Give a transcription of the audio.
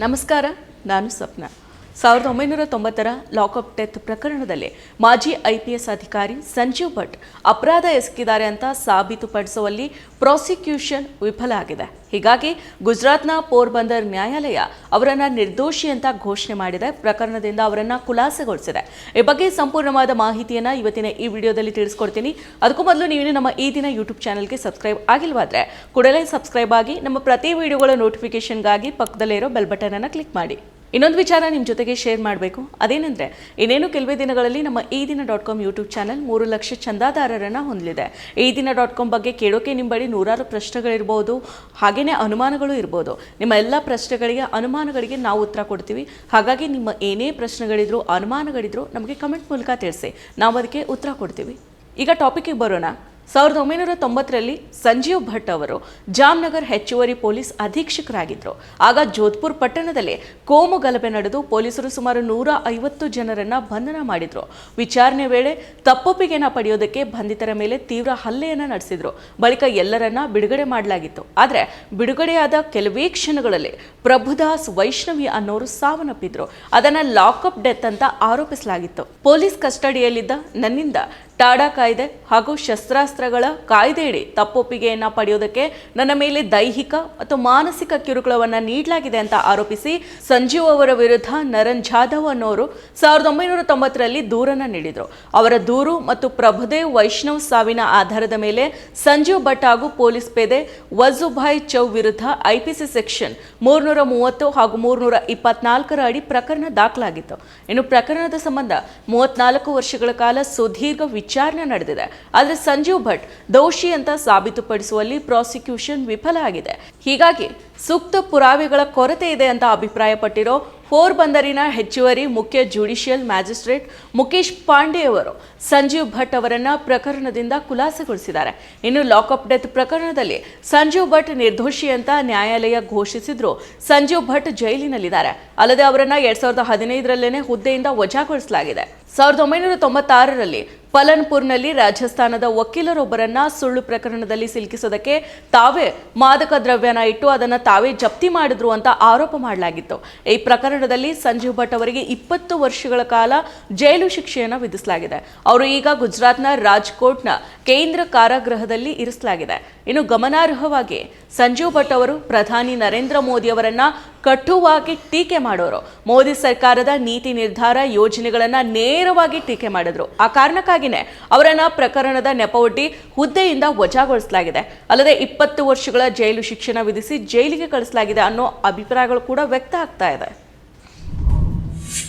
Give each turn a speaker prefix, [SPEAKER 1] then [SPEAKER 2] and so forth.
[SPEAKER 1] ನಮಸ್ಕಾರ ನಾನು ಸ್ವಪ್ನ ಸಾವಿರದ ಒಂಬೈನೂರ ತೊಂಬತ್ತರ ಲಾಕಪ್ ಡೆತ್ ಪ್ರಕರಣದಲ್ಲಿ ಮಾಜಿ ಐಪಿಎಸ್ ಅಧಿಕಾರಿ ಸಂಜೀವ್ ಭಟ್ ಅಪರಾಧ ಎಸಗಿದ್ದಾರೆ ಅಂತ ಸಾಬೀತುಪಡಿಸುವಲ್ಲಿ ಪ್ರಾಸಿಕ್ಯೂಷನ್ ವಿಫಲ ಆಗಿದೆ. ಹೀಗಾಗಿ ಗುಜರಾತ್ನ ಪೋರ್ಬಂದರ್ ನ್ಯಾಯಾಲಯ ಅವರನ್ನು ನಿರ್ದೋಷಿ ಅಂತ ಘೋಷಣೆ ಮಾಡಿದೆ. ಪ್ರಕರಣದಿಂದ ಅವರನ್ನು ಖುಲಾಸೆಗೊಳಿಸಿದೆ. ಈ ಬಗ್ಗೆ ಸಂಪೂರ್ಣವಾದ ಮಾಹಿತಿಯನ್ನು ಇವತ್ತಿನ ಈ ವಿಡಿಯೋದಲ್ಲಿ ತಿಳಿಸ್ಕೊಡ್ತೀನಿ. ಅದಕ್ಕೂ ಮೊದಲು ನೀವು ನಮ್ಮ ಈ ದಿನ ಯೂಟ್ಯೂಬ್ ಚಾನಲ್ಗೆ ಸಬ್ಸ್ಕ್ರೈಬ್ ಆಗಿಲ್ವಾದ್ರೆ ಕೂಡಲೇ ಸಬ್ಸ್ಕ್ರೈಬ್ ಆಗಿ ನಮ್ಮ ಪ್ರತಿ ವಿಡಿಯೋಗಳ ನೋಟಿಫಿಕೇಷನ್ಗಾಗಿ ಪಕ್ಕದಲ್ಲಿರೋ ಬೆಲ್ ಬಟನನ್ನು ಕ್ಲಿಕ್ ಮಾಡಿ. ಇನ್ನೊಂದು ವಿಚಾರ ನಿಮ್ಮ ಜೊತೆಗೆ ಶೇರ್ ಮಾಡಬೇಕು. ಅದೇನೆಂದರೆ, ಇನ್ನೇನು ಕೆಲವೇ ದಿನಗಳಲ್ಲಿ ನಮ್ಮ ಈ Dina dot com YouTube channel ಮೂರು ಲಕ್ಷ ಚಂದಾದಾರರನ್ನು ಹೊಂದಲಿದೆ. ಈ ದಿನ ಡಾಟ್ ಕಾಮ್ ಬಗ್ಗೆ ಕೇಳೋಕೆ ನಿಮ್ಮ ಬಳಿ ನೂರಾರು ಪ್ರಶ್ನೆಗಳಿರ್ಬೋದು ಹಾಗೆಯೇ ಅನುಮಾನಗಳು ಇರ್ಬೋದು. ನಿಮ್ಮ ಎಲ್ಲ ಪ್ರಶ್ನೆಗಳಿಗೆ, ಅನುಮಾನಗಳಿಗೆ ನಾವು ಉತ್ತರ ಕೊಡ್ತೀವಿ. ಹಾಗಾಗಿ ನಿಮ್ಮ ಏನೇ ಪ್ರಶ್ನೆಗಳಿದ್ರು, ಅನುಮಾನಗಳಿದ್ರು, ನಮಗೆ ಕಮೆಂಟ್ ಮೂಲಕ ತಿಳಿಸಿ. ನಾವು ಅದಕ್ಕೆ ಉತ್ತರ ಕೊಡ್ತೀವಿ. ಈಗ ಟಾಪಿಕ್ಗೆ ಬರೋಣ. ಸಾವಿರದ ಒಂಬೈನೂರ ತೊಂಬತ್ತರಲ್ಲಿ ಸಂಜೀವ್ ಭಟ್ ಅವರು ಜಾಮ್ನಗರ್ ಹೆಚ್ಚುವರಿ ಪೊಲೀಸ್ ಅಧೀಕ್ಷಕರಾಗಿದ್ದರು. ಆಗ ಜೋಧ್ಪುರ್ ಪಟ್ಟಣದಲ್ಲಿ ಕೋಮು ಗಲಭೆ ನಡೆದು ಪೊಲೀಸರು ಸುಮಾರು ನೂರ ಐವತ್ತು ಜನರನ್ನ ಬಂಧನ ಮಾಡಿದ್ರು. ವಿಚಾರಣೆ ವೇಳೆ ತಪ್ಪೊಪ್ಪಿಗೆನ ಪಡೆಯೋದಕ್ಕೆ ಬಂಧಿತರ ಮೇಲೆ ತೀವ್ರ ಹಲ್ಲೆಯನ್ನ ನಡೆಸಿದ್ರು. ಬಳಿಕ ಎಲ್ಲರನ್ನ ಬಿಡುಗಡೆ ಮಾಡಲಾಗಿತ್ತು. ಆದರೆ ಬಿಡುಗಡೆಯಾದ ಕೆಲವೇ ಕ್ಷಣಗಳಲ್ಲಿ ಪ್ರಭುದಾಸ್ ವೈಷ್ಣವಿ ಅನ್ನೋರು ಸಾವನ್ನಪ್ಪಿದ್ರು. ಅದನ್ನ ಲಾಕಪ್ ಡೆತ್ ಅಂತ ಆರೋಪಿಸಲಾಗಿತ್ತು. ಪೊಲೀಸ್ ಕಸ್ಟಡಿಯಲ್ಲಿದ್ದ ನನ್ನಿಂದ ಟಾಡಾ ಕಾಯ್ದೆ ಹಾಗೂ ಶಸ್ತ್ರಾಸ್ತ್ರಗಳ ಕಾಯ್ದೆಯಡಿ ತಪ್ಪೊಪ್ಪಿಗೆಯನ್ನು ಪಡೆಯುವುದಕ್ಕೆ ನನ್ನ ಮೇಲೆ ದೈಹಿಕ ಮತ್ತು ಮಾನಸಿಕ ಕಿರುಕುಳವನ್ನು ನೀಡಲಾಗಿದೆ ಅಂತ ಆರೋಪಿಸಿ ಸಂಜೀವ್ ಅವರ ವಿರುದ್ಧ ನರನ್ ಜಾಧವ್ ಅನ್ನೋರು ಸಾವಿರದ ಒಂಬೈನೂರ ತೊಂಬತ್ತರಲ್ಲಿ ದೂರನ್ನು ನೀಡಿದರು. ಅವರ ದೂರು ಮತ್ತು ಪ್ರಭುದೇವ್ ವೈಷ್ಣವ್ ಸಾವಿನ ಆಧಾರದ ಮೇಲೆ ಸಂಜೀವ್ ಭಟ್ ಹಾಗೂ ಪೊಲೀಸ್ ಪೇದೆ ವಜುಭಾಯ್ ಚೌ ವಿರುದ್ಧ ಐಪಿಸಿ ಸೆಕ್ಷನ್ ಮೂರ್ನೂರ ಮೂವತ್ತು ಹಾಗೂ ಮೂರ್ನೂರ ಇಪ್ಪತ್ನಾಲ್ಕರ ಅಡಿ ಪ್ರಕರಣ ದಾಖಲಾಗಿತ್ತು. ಇನ್ನು ಪ್ರಕರಣದ ಸಂಬಂಧ ಮೂವತ್ನಾಲ್ಕು ವರ್ಷಗಳ ಕಾಲ ಸುದೀರ್ಘ ವಿಚಾರಣೆ ನಡೆದಿದೆ. ಆದರೆ ಸಂಜೀವ್ ಭಟ್ ದೋಷಿ ಅಂತ ಸಾಬೀತುಪಡಿಸುವಲ್ಲಿ ಪ್ರಾಸಿಕ್ಯೂಷನ್ ವಿಫಲ ಆಗಿದೆ. ಹೀಗಾಗಿ ಸೂಕ್ತ ಪುರಾವೆಗಳ ಕೊರತೆ ಇದೆ ಅಂತ ಅಭಿಪ್ರಾಯಪಟ್ಟಿರೋ ಫೋರ್ ಬಂದರಿನ ಹೆಚ್ಚುವರಿ ಮುಖ್ಯ ಜುಡಿಷಿಯಲ್ ಮ್ಯಾಜಿಸ್ಟ್ರೇಟ್ ಮುಖೇಶ್ ಪಾಂಡೆ ಅವರು ಸಂಜೀವ್ ಭಟ್ ಅವರನ್ನ ಪ್ರಕರಣದಿಂದ ಖುಲಾಸೆಗೊಳಿಸಿದ್ದಾರೆ. ಇನ್ನು ಲಾಕ್ಅಪ್ ಡೆತ್ ಪ್ರಕರಣದಲ್ಲಿ ಸಂಜೀವ್ ಭಟ್ ನಿರ್ದೋಷಿ ಅಂತ ನ್ಯಾಯಾಲಯ ಘೋಷಿಸಿದ್ರು ಸಂಜೀವ್ ಭಟ್ ಜೈಲಿನಲ್ಲಿದ್ದಾರೆ. ಅಲ್ಲದೆ ಅವರನ್ನ ಎರಡ್ ಸಾವಿರದ ಹದಿನೈದರಲ್ಲೇನೆ ಹುದ್ದೆಯಿಂದ ವಜಾಗೊಳಿಸಲಾಗಿದೆ. ಸಾವಿರದ ಒಂಬೈನೂರ ತೊಂಬತ್ತಾರರಲ್ಲಿ ಪಲನ್ಪುರ್ನಲ್ಲಿ ರಾಜಸ್ಥಾನದ ವಕೀಲರೊಬ್ಬರನ್ನ ಸುಳ್ಳು ಪ್ರಕರಣದಲ್ಲಿ ಸಿಲುಕಿಸೋದಕ್ಕೆ ತಾವೇ ಮಾದಕ ದ್ರವ್ಯನ ಇಟ್ಟು ಅದನ್ನು ತಾವೇ ಜಪ್ತಿ ಮಾಡಿದ್ರು ಅಂತ ಆರೋಪ ಮಾಡಲಾಗಿತ್ತು. ಈ ಪ್ರಕರಣದಲ್ಲಿ ಸಂಜೀವ್ ಭಟ್ ಅವರಿಗೆ ಇಪ್ಪತ್ತು ವರ್ಷಗಳ ಕಾಲ ಜೈಲು ಶಿಕ್ಷೆಯನ್ನು ವಿಧಿಸಲಾಗಿದೆ. ಅವರು ಈಗ ಗುಜರಾತ್ನ ರಾಜ್ಕೋಟ್ನ ಕೇಂದ್ರ ಕಾರಾಗೃಹದಲ್ಲಿ ಇರಿಸಲಾಗಿದೆ. ಇನ್ನು ಗಮನಾರ್ಹವಾಗಿ ಸಂಜೀವ್ ಭಟ್ ಅವರು, ಪ್ರಧಾನಿ ನರೇಂದ್ರ ಮೋದಿ ಅವರನ್ನ ಕಟುವಾಗಿ ಟೀಕೆ ಮಾಡೋರು. ಮೋದಿ ಸರ್ಕಾರದ ನೀತಿ ನಿರ್ಧಾರ ಯೋಜನೆಗಳನ್ನ ನೇರವಾಗಿ ಟೀಕೆ ಮಾಡಿದ್ರು. ಆ ಕಾರಣಕ್ಕಾಗಿನೇ ಅವರನ್ನ ಪ್ರಕರಣದ ನೆಪವೊಡ್ಡಿ ಹುದ್ದೆಯಿಂದ ವಜಾಗೊಳಿಸಲಾಗಿದೆ. ಅಲ್ಲದೆ ಇಪ್ಪತ್ತು ವರ್ಷಗಳ ಜೈಲು ಶಿಕ್ಷಣ ವಿಧಿಸಿ ಜೈಲಿಗೆ ಕಳಿಸಲಾಗಿದೆ ಅನ್ನೋ ಅಭಿಪ್ರಾಯಗಳು ಕೂಡ ವ್ಯಕ್ತ ಆಗ್ತಾ ಇದೆ.